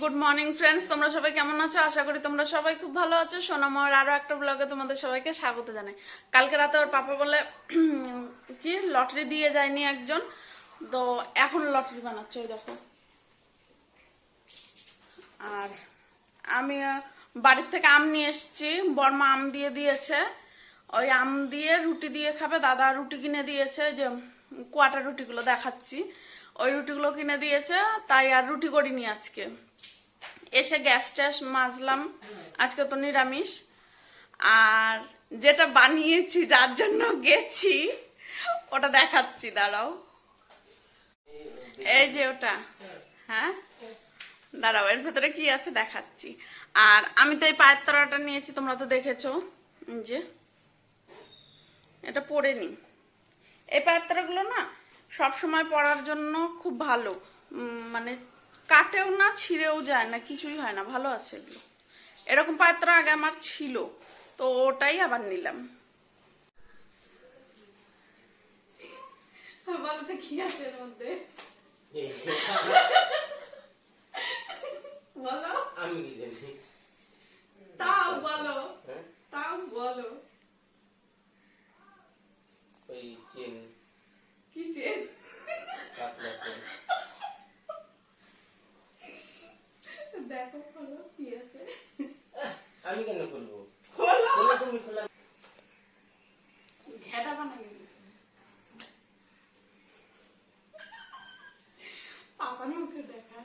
Good morning friends তোমরা সবাই কেমন আছো? আশা করি তোমরা সবাই খুব ভালো আছো। সোনামার আরও একটা ব্লগে তোমাদের সবাইকে স্বাগত জানাই। কালকে রাতে ওর পাপা বলে কি? লটারি দিয়ে যায়নি একজন। তো এখন লটারি বানাচ্ছে, ওই দেখো। আর আমি বাড়ির থেকে আম নিয়ে এসেছি। বর্মা আম দিয়ে দিয়েছে। ওই আম দিয়ে রুটি দিয়ে খাবে। দাদা রুটি কিনে দিয়েছে যে কোয়াটার রুটিগুলো দেখাচ্ছি। ওই রুটিগুলো কিনে দিয়েছে, তাই আর রুটি করিনি আজকে। এসে গ্যাস ট্যাস মাজলাম। আজকে তো নিরামিষ। আর যেটা বানিয়েছি, যার জন্য গেছি, ওটা দেখাচ্ছি, দাঁড়াও। এই যে ওটা। হ্যাঁ? দাঁড়াও, এর ভেতরে কি আছে দেখাচ্ছি। আর আমি তো এই পায়ের তলাটা নিয়েছি, তোমরা তো দেখেছ। যে। এটা পরে নি এই পায়ের তলাগুলো না সব সময় পরার জন্য খুব ভালো। মানে কাটেও না ছিঁড়েও যায় না কিছুই হয় না ভালো আছে এগুলো। এরকম তলা আগে আমার ছিল তো ওটাই আবার নিলাম। বলতে কি আছে এর মধ্যে? বলো। আমি কি জানি? তাও বলো। হ্যাঁ? তাও বলো ওই চেন কি চেন কাতলা চেন দেখো বলো কি আছে আমি কেন খুলবো খোলো খোলো তুমি খোলা ঘেটা বানাই পাপা মুখে দেখা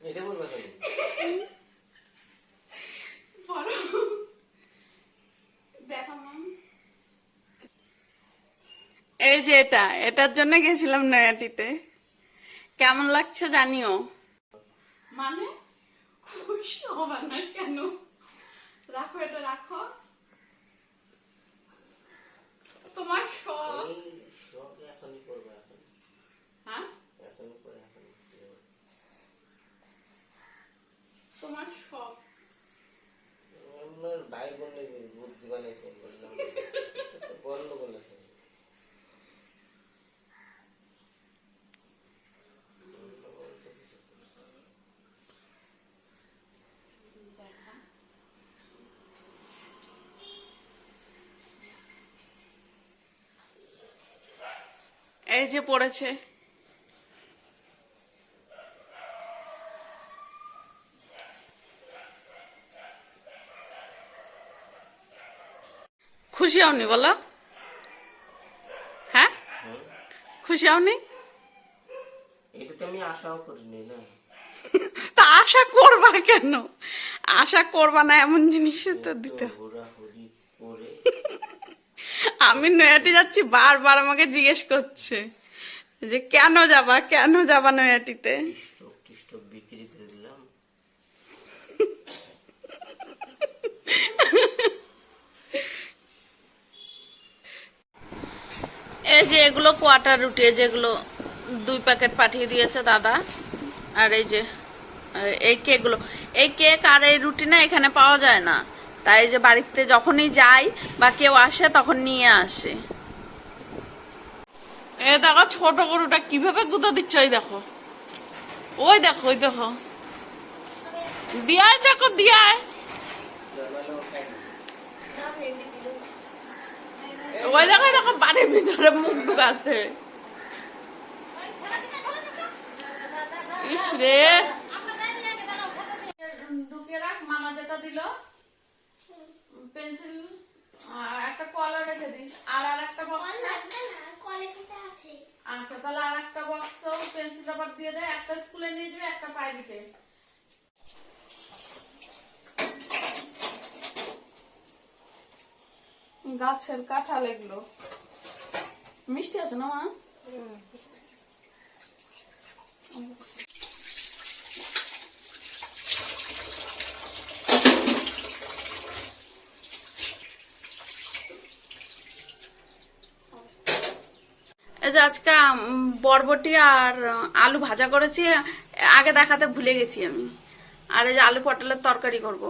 এটা বলব কেন বলো দেখা মাম এই যে এটা, এটার জন্য গেছিলাম নয়াটিতে। কেমন লাগছে জানিও? মানে? খুশি হবার না কেন? রাখো এটা, রাখো। তোমার শখ এখনই করব এখন হ্যাঁ এখনই করে এখনই তোমার শখ আমার ভাই বোনের বুদ্ধি বানাইছে বললাম তো বন্ধ বলেছে দেখা এই যে পড়েছে। খুশি হওনি বলো? হ্যাঁ? খুশি হওনি? এটা তো আমি আশাও করিনি না? তা আশা করবা কেন? আশা করবা না এমন জিনিস তো দিতে আমি নয়াটি যাচ্ছি বারবার আমাকে জিজ্ঞেস করছে যে কেন যাবা কেন যাবা নয়াটিতে? এই যে এগুলো কোয়াটার রুটি এই যেগুলো দুই প্যাকেট পাঠিয়ে দিয়েছে দাদা। আর এই যে এই কেকগুলো এই কেক আর এই রুটি না এখানে পাওয়া যায় না। তাই যে বাড়িতে যখনই যাই বা কেউ আসে তখন নিয়ে আসে। এ দেখো ছোট গরুটা কীভাবে গুঁতো দিচ্ছে ওই দেখো। ওই দেখো ওই দেখো। দিয়ায় দেখো দিয়ায়। ওই দেখো দেখো বাড়ির ভিতরে মুখ ঢুকাচ্ছে। ইস রে। ঢুকিয়ে রাখ মামা যেটা দিল। পেন্সিল একটা কলার রেখে দিস। আর আর একটা বক্স আচ্ছা তাহলে আর একটা বক্স পেন্সিল রাবার দিয়ে দেয় একটা স্কুলে নিয়ে যাবে একটা প্রাইভেটে গাছের কাঁঠাল এগুলো। মিষ্টি আছে না মা? যে আজকে বরবটি আর আলু ভাজা করেছি, আগে দেখাতে ভুলে গেছি আমি। আর এই যে আলু পটলের তরকারি করব,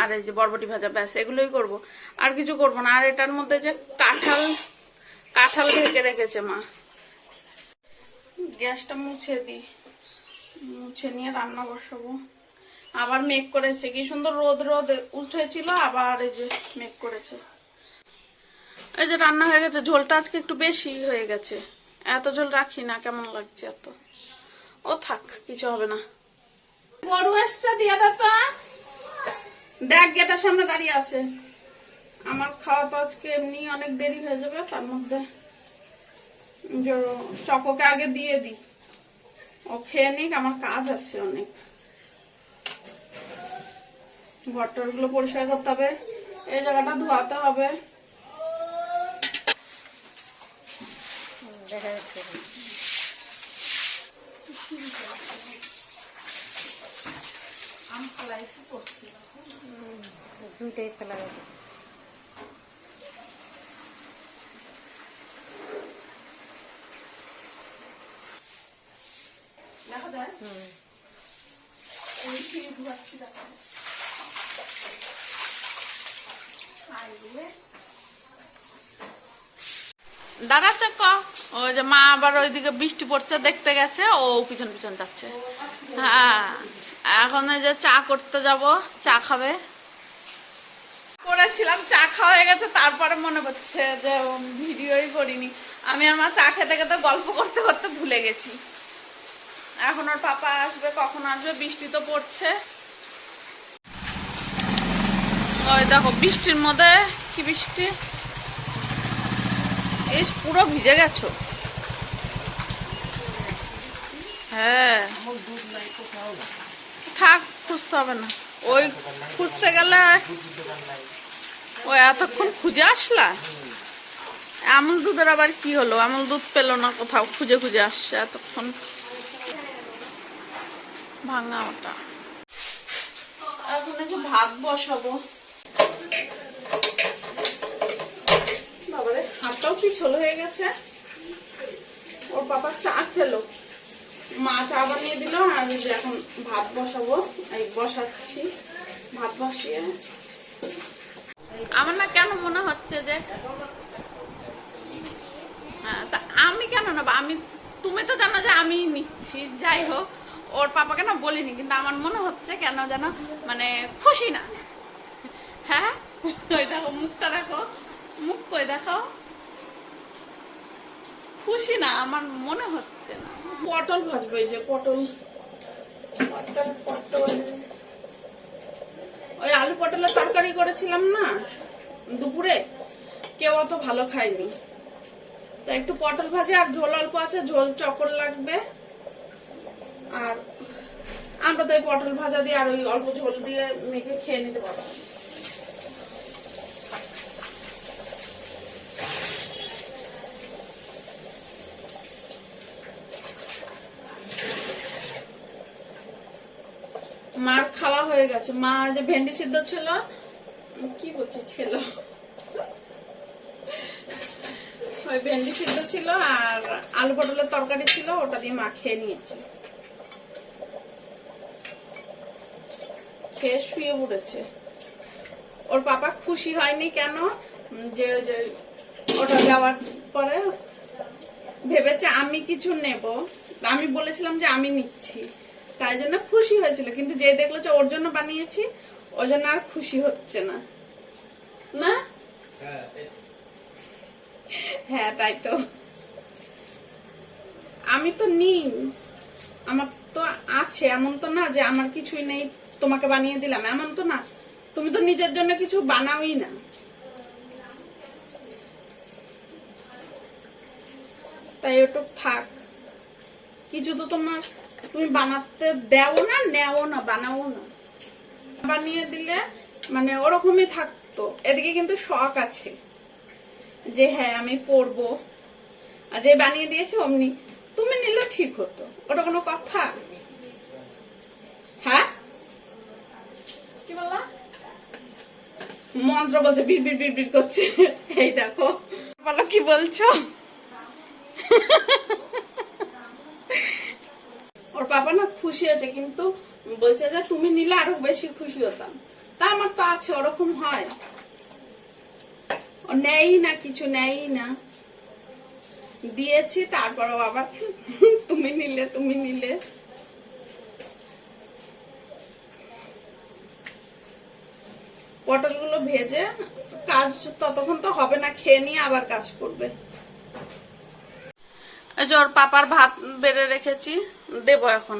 আর এই যে বরবটি ভাজা, ব্যাস, এগুলোই করব। আর কিছু করব না, আর এটার মধ্যে যে কাঁঠাল কাঁঠাল ঢেকে রেখেছে মা। গ্যাসটা মুছে দিই মুছে নিয়ে রান্না বসাবো। আবার মেঘ করেছে, কি সুন্দর রোদ রোদ উঠেছিল, আবার এই যে মেঘ করেছে। এই যে রান্না হয়ে গেছে, ঝোলটা আজকে একটু বেশি হয়ে গেছে। এত জল রাখি না কেমন লাগছে এত? ও থাক কিছু হবে না। গরু এসছে দিয়ে দে তো দেখ গেটার সামনে দাঁড়িয়ে আছে। আমার খাওয়া তো আজকে এমনি অনেক দেরি হয়ে যাবে তার মধ্যে চকোকে আগে দিয়ে দিই ও খেয়ে নিক আমার কাজ আছে অনেক। ঘরটরগুলো পরিষ্কার করতে হবে এই জায়গাটা ধোয়াতে হবে। দেখা যাচ্ছে। দুইটাই ফেলা দেখা যায় হুম। ওই ধোয়াচ্ছি দেখো দাঁড়া চক্ক ওই যে মা আবার ওইদিকে বৃষ্টি পড়ছে, দেখতে গেছে, ও পিছন পিছন যাচ্ছে। হ্যাঁ এখন যে চা করতে যাব, চা খাবে। করেছিলাম, চা খাওয়া হয়ে গেছে, তারপরে মনে হচ্ছে যে ভিডিওই করিনি। আমি আমার চা খেতে খেতে গল্প করতে করতে ভুলে গেছি। এখন ওর পাপা আসবে, কখন আসবে, বৃষ্টি তো পড়ছে। ওই দেখো, বৃষ্টির মধ্যে কি বৃষ্টি? এই পুরো ভিজে গেছো। হ্যাঁ। থাক, খুঁজতে হবে না। ওই খুঁজতে গেলে ওই এতক্ষণ খুঁজে আসলা? আমুল দুধের আবার কি হলো? আমুল দুধ পেল না কোথাও, খুঁজে খুঁজে আসছে এতক্ষণ। ভাঙা ওটা। এখন এই ভাত বসাবো বাবারে হাতটাও পিছল হয়ে গেছে? ওর বাবা চা খেলো। মা চা বানিয়ে দিল, আর এখন ভাত বসাবো। এই বসাচ্ছি, ভাত বসিয়ে। আমার না কেন মনে হচ্ছে যে হ্যাঁ তা আমি কেন নেব? আমি, তুমি তো জানো যে আমি নিচ্ছি। যাই হোক, ওর পাপাকে না বলিনি, কিন্তু আমার মনে হচ্ছে কেন যেন মানে খুশি না। হ্যাঁ? ওই দেখো, মুখটা দেখো। মুখ কই দেখো? খুশি না, আমার মনে হচ্ছে না। পটল ভাজবো, এই যে পটল। পটল পটল। ওই আলু পটলের তরকারি করেছিলাম না দুপুরে, কেউ অত ভালো খায়নি। তা একটু পটল ভাজি, আর ঝোল অল্প আছে, ঝোল চকর লাগবে। আর আমরা তো এই পটল ভাজা দিয়ে আর ওই অল্প ঝোল দিয়ে মেখে খেয়ে নিতে পারব মার খাওয়া হয়ে গেছে। মা যে ভেন্ডি সিদ্ধ ছিল, কি বলছি, ছিল। ওই ভেন্ডি সিদ্ধ ছিল আর আলু পটলের তরকারি ছিল, ওটা দিয়ে মা খেয়ে নিয়েছে। খেয়ে শুয়ে পড়েছে। ওর পাপা খুশি হয়নি কেন? যে ওটা যাওয়ার পরে ভেবেছে আমি কিছু নেব। আমি বলেছিলাম যে আমি নিচ্ছি। তাই জন্য খুশি হয়েছিল। কিন্তু যে দেখল যে ওর জন্য বানিয়েছি ওই জন্য আর খুশি হচ্ছে না। না? হ্যাঁ তাই তো। আমি তো নিই। আমার তো আছে এমন তো না যে আমার কিছুই নেই তোমাকে বানিয়ে দিলাম এমন তো না। তুমি তো নিজের জন্য কিছু বানাওই না। তাই ওটুক থাক। কিছু তো তোমার তুমি বানাতে দেও না, নেও না, বানাও না। বানিয়ে দিলে মানে ওরকমই থাকতো। এদিকে কিন্তু শখ আছে যে হ্যাঁ আমি পড়ব আর যে বানিয়ে দিয়েছে অমনি, তুমি নিলে ঠিক হতো। ওটা কোনো কথা? হ্যাঁ? কি বললা? মন্ত্র বলছে, বিড় বিড় বিড় বিড় করছে। এই দেখো। বলো কি বলছো? ওর বাবা না খুশি আছে কিন্তু বলছে যে তুমি নিলে আরও বেশি খুশি হতাম। তা আমার তো আছে, ওরকম হয়। ও নেই না, কিছু নেই না। দিয়েছি তারপরেও আবার তুমি নিলে তুমি নিলে। পটলগুলো ভেজে কাজ ততক্ষণ তো হবে না, খেয়ে নিয়ে আবার কাজ করবে। এই ওর পাপার ভাত বেড়ে রেখেছি, দেব এখন।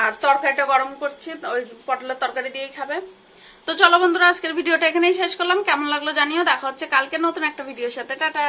আর তরকারিটা গরম করছি, ওই পটলের তরকারি দিয়েই খাবে। তো চলো বন্ধুরা, আজকের ভিডিওটা এখানেই শেষ করলাম। কেমন লাগল জানিও। দেখা হচ্ছে কালকে নতুন একটা ভিডিওর সাথে। টাটা!